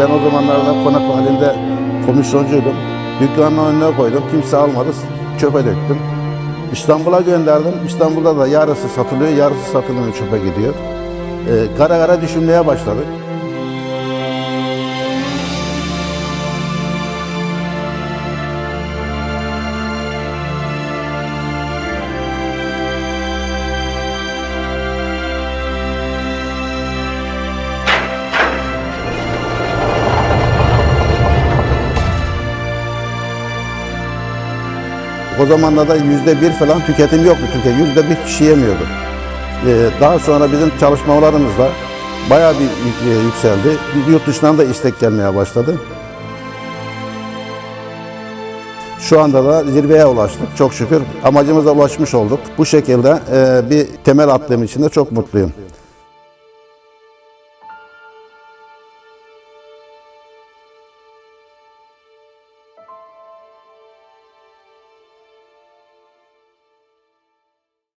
Ben o zamanlarda konak halinde komisyoncuydum. Dükkanın önüne koydum. Kimse almadı. Çöpe döktüm. İstanbul'a gönderdim. İstanbul'da da yarısı satılıyor, yarısı satılmıyor çöpe gidiyor. Ee, kara kara düşünmeye başladık. O zamanlarda yüzde bir falan tüketim yoktu Türkiye. Yüzde bir kişi yemiyordu. Ee, daha sonra bizim çalışmalarımızla bayağı bir e, yükseldi. Yurt dışından da istek gelmeye başladı. Şu anda da zirveye ulaştık çok şükür. Amacımıza ulaşmış olduk. Bu şekilde e, bir temel attığım için de çok mutluyum.